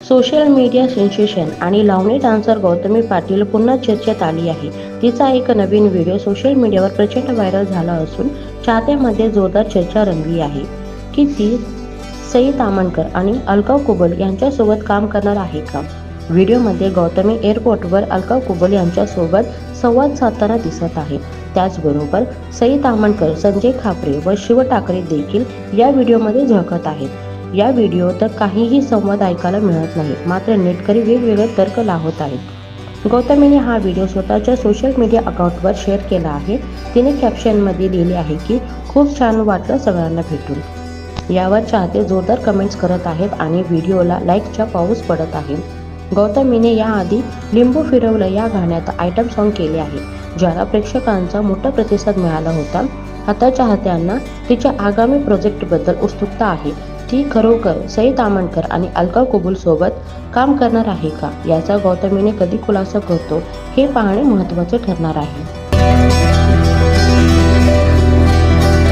Social media sensation आणि लावणी dancer Gautami Patil पुन्हा चर्चेत आली आहे. तिचा एक नवीन व्हिडिओ सोशल मीडियावर प्रचंड व्हायरल झाला असून चाहत्यामध्ये जोरदार चर्चा रंगली आहे. की ती सई तामणकर आणि अलका कुबल यांच्यासोबत काम करणार आहे का? व्हिडिओमध्ये गौतमी एअरपोर्टवर अलका कुबल यांच्यासोबत संवाद साधताना दिसत आहे. त्याचबरोबर सई तामणकर संजय खापरे व शिव ठाकरे देखील या व्हिडिओमध्ये झळकत आहेत. या व्हिडिओ तर काहीही संवाद ऐकायला मिळत नाही. मात्र नेटकरी वेगवेगळे तर्क लावत आहेत. गौतमीने हा व्हिडिओ स्वतःच्या सोशल मीडिया अकाउंटवर शेअर केला आहे. तिने कॅप्शनमध्ये लिहिले आहे की खूप छान वाटलं सगळ्यांना भेटून. यावर चाहते जोरदार कमेंट्स करत आहेत आणि व्हिडिओला लाईकचा पाऊस पडत आहे. गौतमीने याआधी लिंबू फिरवलं या गाण्यात आयटम सॉन्ग केले आहे. ज्याला प्रेक्षकांचा मोठा प्रतिसाद मिळाला होता. आता चाहत्यांना तिच्या आगामी प्रोजेक्टबद्दल उत्सुकता आहे. ती खरोखर सई तामणकर आणि अलका कुबुल सोबत काम करणार आहे का? याचा गौतमीने कधी खुलासा करतो हे पाहणे महत्त्वाचे ठरणार आहे.